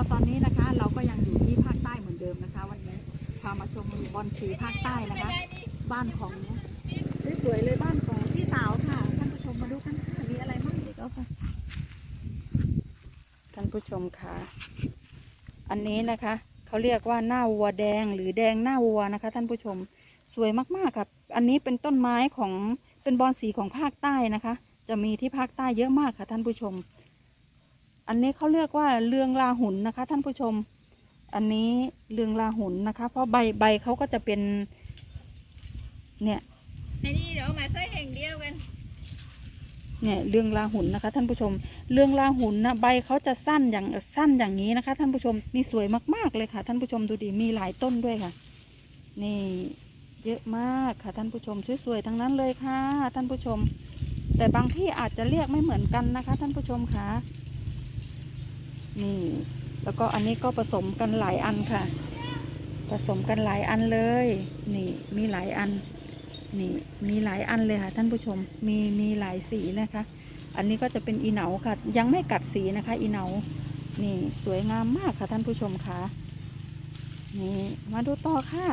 ก็ตอนนี้นะคะเราก็ยังอยู่ที่ภาคใต้เหมือนเดิมนะคะ วันนี้พามาชมบอลสีภาคใต้นะคะ บ้านของสวยๆเลยบ้านของพี่สาวค่ะท่านผู้ชมมาดูกันค่ะมีอะไรบ้างเด็กเอาค่ะท่านผู้ชมค่ะ อันนี้นะคะเขาเรียกว่าหน้าวัวแดงหรือแดงหน้าวัวนะคะ ท่านผู้ชมสวยมากๆครับอันนี้เป็นต้นไม้ของเป็นบอนสีของภาคใต้นะคะ จะมีที่ภาคใต้เยอะมากค่ะท่านผู้ชม อันนี้เขาเรียกว่าเรืองลาหุนนะคะ ท่านผู้ชม อันนี้เรืองลาหุนนะคะ เพราะใบใบเขาก็จะเป็น เนี่ยไอ้นี่เดี๋ยวเอามาใส่แห่งเดียวกัน เนี่ยเรื่องลาหุนนะคะ ท่านผู้ชม เรื่องลาหุนนะใบเขาจะสั้นอย่างสั้นอย่างนี้นะคะ ท่านผู้ชมนี่สวยมากๆเลยค่ะ ท่านผู้ชมดูดิมีหลายต้นด้วยค่ะ นี่เยอะมากค่ะท่านผู้ชมสวยๆทั้งนั้นเลยค่ะ ท่านผู้ชม แต่บางที่อาจจะเรียกไม่เหมือนกันนะคะ ท่านผู้ชมค่ะ นี่ แล้วก็อันนี้ก็ผสมกันหลายอันค่ะ ผสมกันหลายอันเลย นี่มีหลายอัน นี่มีหลายอันเลยค่ะ ท่านผู้ชม มีมีหลายสีนะคะ อันนี้ก็จะเป็นอีเหนาค่ะ ยังไม่กัดสีนะคะ อีเหนา นี่สวยงามมากค่ะท่านผู้ชมค่ะ นี่มาดูต่อค่ะ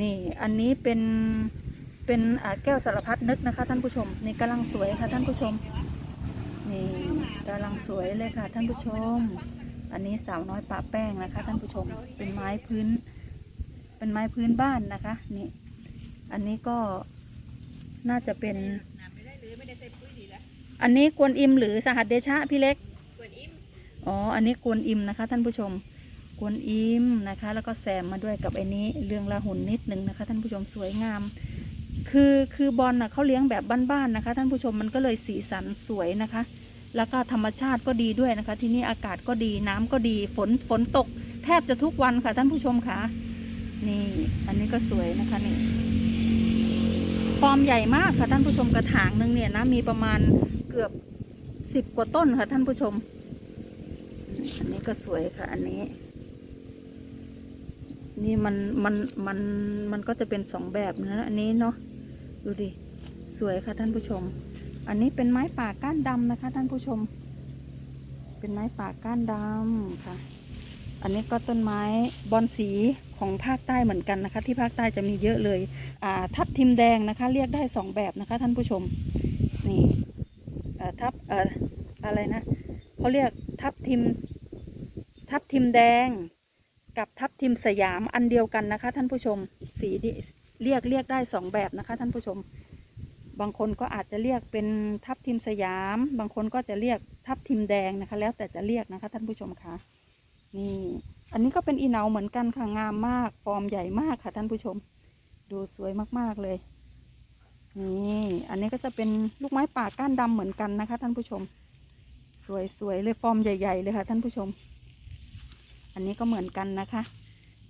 นี่ อันนี้เป็น เป็นแก้วสารพัดนึกนะคะ ท่านผู้ชมนี่กำลังสวยค่ะ ท่านผู้ชมนี่กำลังสวยเลยค่ะ ท่านผู้ชม อันนี้สาวน้อยปะแป้งนะคะ ท่านผู้ชมเป็นไม้พื้น เป็นไม้พื้นบ้านนะคะนี่อันนี้ก็น่าจะเป็นอันนี้กวนอิมหรือสหัสเดชะพี่เล็กกวนอิมอ๋ออันนี้กวนอิมนะคะ ท่านผู้ชมกวนอิมนะคะ แล้วก็แซมมาด้วยกับไอ้นี้เรื่องละหุ่นนิดนึงนะคะ ท่านผู้ชมสวยงาม คือคือบอลน่ะเขาเลี้ยงแบบบ้านๆนะคะ ท่านผู้ชมมันก็เลยสีสันสวยนะคะ แล้วก็ธรรมชาติก็ดีด้วยนะคะ ที่นี่อากาศก็ดีน้ำก็ดีฝนฝนตก แทบจะทุกวันค่ะท่านผู้ชมค่ะนี่อันนี้ก็สวยนะคะนี่ฟอร์มใหญ่มากค่ะท่านผู้ชมกระถางหนึ่งเนี่ยนะมีประมาณเกือบสิบกว่าต้นค่ะท่านผู้ชม อันนี้ก็สวยค่ะ อันนี้ นี่มันมันมันมันก็จะเป็นสองแบบนะอันนี้เนาะ ดูดิ สวยค่ะท่านผู้ชม อันนี้เป็นไม้ป่าก้านดำนะคะ ท่านผู้ชม เป็นไม้ป่าก้านดำค่ะ อันนี้ก็ต้นไม้บอนสีของภาคใต้เหมือนกันนะคะ ที่ภาคใต้จะมีเยอะเลยอ่าทับทิมแดงนะคะ เรียกได้สองแบบนะคะ ท่านผู้ชม นี่ทับอออะไรนะเขาเรียกทับทิมทับทิมแดงกับทับทิมสยามอันเดียวกันนะคะ ท่านผู้ชมสีที่ เรียกเรียกได้สองแบบนะคะ ท่านผู้ชม บางคนก็อาจจะเรียกเป็นทับทิมสยาม บางคนก็จะเรียกทับทิมแดงนะคะ แล้วแต่จะเรียกนะคะ ท่านผู้ชมคะนี่ อันนี้ก็เป็นอีเนาเหมือนกันค่ะงามมาก ฟอร์มใหญ่มากค่ะ ท่านผู้ชม ดูสวยมากๆเลย นี่ อันนี้ก็จะเป็นลูกไม้ป่าก้านดำเหมือนกันนะคะ ท่านผู้ชม สวยๆเลยฟอร์มใหญ่ ๆ เลยค่ะ ท่านผู้ชม อันนี้ก็เหมือนกันนะคะ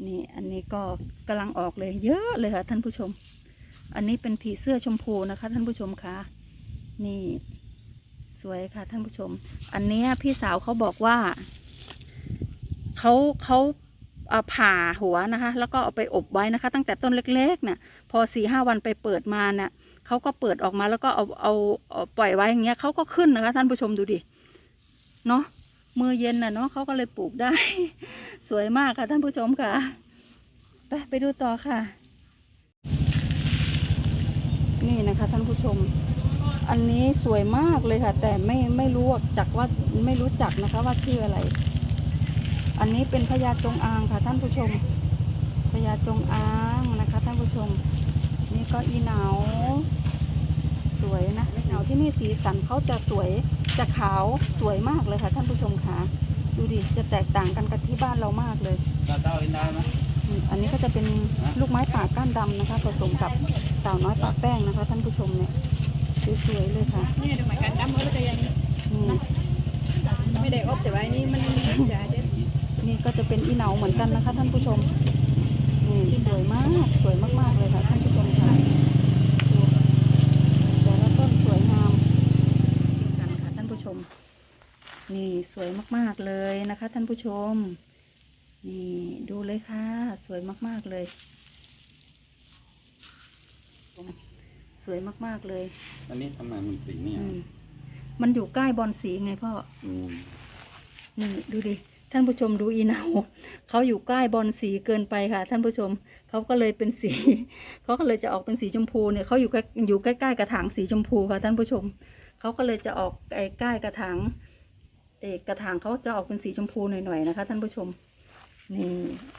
นี่อันนี้ก็กำลังออกเลยเยอะเลยค่ะท่านผู้ชม อันนี้เป็นผีเสื้อชมพูนะคะ ท่านผู้ชมคะนี่สวยค่ะท่านผู้ชม อันนี้พี่สาวเขาบอกว่าเขาเขาเอาผ่าหัวนะคะ แล้วก็เอาไปอบไว้นะคะ ตั้งแต่ต้นเล็กๆเนี่ยพอสี่ห้าวันไปเปิดมาเนี่ยเขาก็เปิดออกมาแล้วก็เอาเอาเอาปล่อยไว้อย่างเงี้ยเขาก็ขึ้นนะคะ ท่านผู้ชมดูดิเนาะ มือเย็นน่ะเนาะเขาก็เลยปลูกได้ สวยมากค่ะท่านผู้ชมค่ะ ไปไปดูต่อค่ะ นี่นะคะท่านผู้ชม อันนี้สวยมากเลยค่ะ แต่ไม่ไม่รู้จักว่าไม่รู้จักนะคะว่าชื่ออะไร อันนี้เป็นพญาจงอางค่ะท่านผู้ชมพญาจงอางนะคะ ท่านผู้ชม นี่ก็อีเหนา สวยนะอีเหนาที่นี่สีสันเขาจะสวยจะขาวสวยมากเลยค่ะท่านผู้ชมค่ะดูดิจะแตกต่างกันกับที่บ้านเรามากเลยเราเต้าอินได้ไหมอืมอันนี้ก็จะเป็นลูกไม้ป่าก้านดำนะคะผสมกับสาวน้อยปะแป้งนะคะ ท่านผู้ชมเนี่ยสวยๆเลยค่ะนี่ดูเหมือนกันดำมันก็จะยังนี่ไม่ได้อบแต่ว่าอันนี้มันจะเด็ดนี่ก็จะเป็นอีเหนาเหมือนกันนะคะ ท่านผู้ชมนี่สวยมากสวยมากๆเลยค่ะท่านผู้ชมค่ะดูแต่ละต้นสวยงามกันค่ะท่านผู้ชม นี่สวยมากๆเลยนะคะ ท่านผู้ชม นี่ดูเลยค่ะ สวยมากๆเลยสสวยมากๆเลย อันนี้ทำไมมันสีเนี่ยอืมมันอยู่ใกล้บอลสีไงพ่ออืมนี่ดูดิท่านผู้ชมดูอีเหนาเขาอยู่ใกล้บอลสีเกินไปค่ะ ท่านผู้ชมเขาก็เลยเป็นสีเขาก็เลยจะออกเป็นสีชมพูเนี่ยเขาอยู่ใกล้อยู่ใกล้ๆกระถางสีชมพูค่ะ ท่านผู้ชมเขาก็เลยจะออกไอ้ใกล้กระถางเอ กกระถางเขาจะออกเป็นสีชมพูหน่อยๆนะคะ ท่านผู้ชม นี่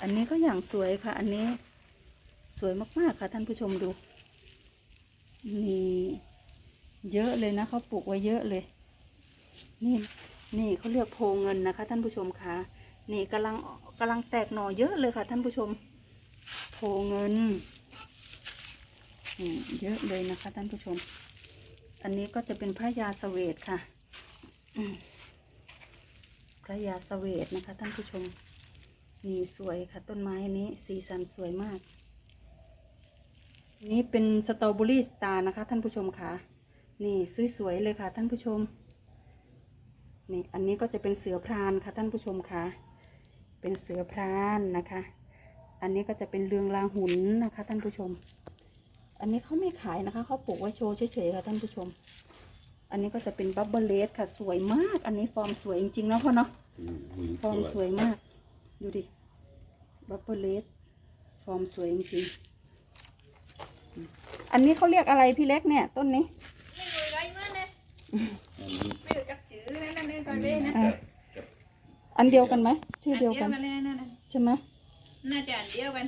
อันนี้ก็อย่างสวยค่ะ อันนี้สวยมากๆค่ะ ท่านผู้ชมดู นี่ เยอะเลยนะเขาปลูกไว้เยอะเลย นี่นี่เขาเรียกโพเงินนะคะ ท่านผู้ชมคะนี่กำลังกำลังแตกหน่อเยอะเลยค่ะ ท่านผู้ชม โพเงินนี่เยอะเลยนะคะ ท่านผู้ชม อันนี้ก็จะเป็นพระยาเสวตค่ะ อืม พระยาเสวตนะคะ ท่านผู้ชมนี่สวยค่ะ ต้นไม้นี้สีสันสวยมาก นี่เป็นสตรอเบอรี่สตาร์นะคะ ท่านผู้ชมค่ะ นี่สวยๆเลยค่ะ ท่านผู้ชมนี่อันนี้ก็จะเป็นเสือพรานค่ะ ท่านผู้ชมค่ะ เป็นเสือพรานนะคะ อันนี้ก็จะเป็นเรืองราหุนนะคะ ท่านผู้ชม อันนี้เขาไม่ขายนะคะเขาปลูกไว้โชว์เฉยๆค่ะ ท่านผู้ชม อันนี้ก็จะเป็นบับเบิลเลสค่ะ สวยมาก อันนี้ฟอร์มสวยจริงๆนะพ่อเนาะอืมอืมฟอร์มสวยมาก ดูดิบับเบิลเลสฟอร์มสวยจริงๆอืมอันนี้เขาเรียกอะไรพี่เล็กเนี่ย ต้นนี้ไม่รู้อะไรมาเนี่ยอันนี้ไม่รู้จักชื่อนั่นนั่นนี่ตอัอนนนี้นี้นะจะจะอันเดียวกันไหมชื่อเดียวกันอันเดียวกันเลยนั่นน่ะใช่ไหมน่าจะอันเดียวกัน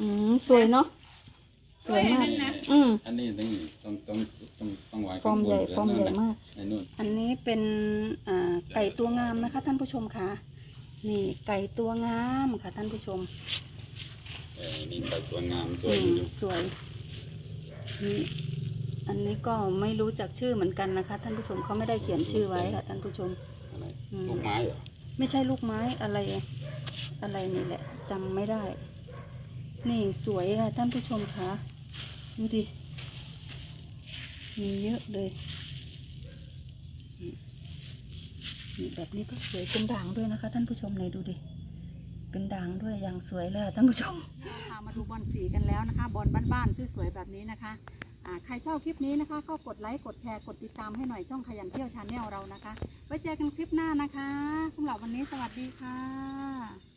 อืมสวยเนาะ สวยมากสวยนั่นนะอืมอันนี้ต้องต้องต้องต้องต้องวางฟอร์มใหญ่ฟอร์มใหญ่มาก ในนู่นอันนี้เป็นอ่าไก่ตัวงามนะคะ ท่านผู้ชมค่ะ นี่ไก่ตัวงามค่ะ ท่านผู้ชมเออนี่ใส่ตัวงามสอืวยมอยู่สวยนี่อันนี้ก็ไม่รู้จักชื่อเหมือนกันนะคะ ท่านผู้ชมเขาไม่ได้เขียนชื่อไว้ค่ะ ท่านผู้ชม อะไรอืม ลูกไม้เหรอไม่ใช่ลูกไม้อะไร อะไรนี่แหละจำไม่ได้ นี่สวยค่ะท่านผู้ชมค่ะ ดูดิ มีเยอะเลยแบบนี้ก็สวยเป็นด่างด้วยนะคะ ท่านผู้ชมไหนดูดิ เป็นด่างด้วยอย่างสวยเลยค่ะท่านผู้ชมพามาดูบอลสีกันแล้วนะคะ บอลบ้านๆสวยๆแบบนี้นะคะใครชอบคลิปนี้นะคะ ก็กดไลค์ กดแชร์ กดติดตามให้หน่อยช่องขยันเที่ยวชาแนลเรานะคะ ไว้เจอกันคลิปหน้านะคะสำหรับวันนี้สวัสดีค่ะ